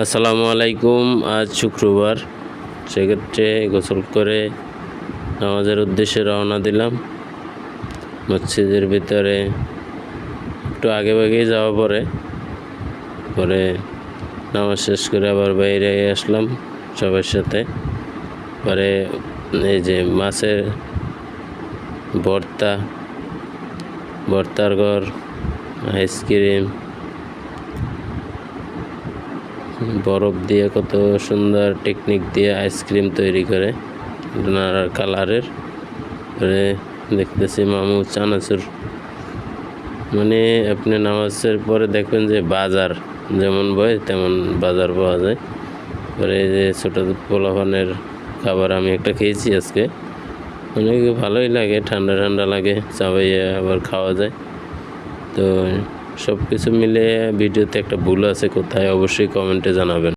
আসসালামু আলাইকুম, আজ শুক্রবার। সেক্ষেত্রে গোসল করে নামাজের উদ্দেশ্যে রওনা দিলাম। মসজিদের ভিতরে একটু আগে ভাগেই যাওয়া পরে পরে নামাজ শেষ করে আবার বাইরে আসলাম সবার সাথে। পরে এই যে মাছের ভর্তা, ভর্তার ঘর আইসক্রিম বরফ দিয়ে কত সুন্দর টেকনিক দিয়ে আইসক্রিম তৈরি করে। নানার কালারের দেখতেছি মামু চানাচুর। মানে আপনি নামাজের পরে দেখবেন যে বাজার যেমন বয়, তেমন বাজার পাওয়া যায়। পরে যে ছোটো পোলাপানের খাবার আমি একটা খেয়েছি আজকে। অনেক ভালোই লাগে, ঠান্ডা ঠান্ডা লাগে চাবাইয়ে আবার খাওয়া যায়। তো সব কিছু মিলে ভিডিওতে একটা ভুল আছে কোথায় অবশ্যই কমেন্টে জানাবেন।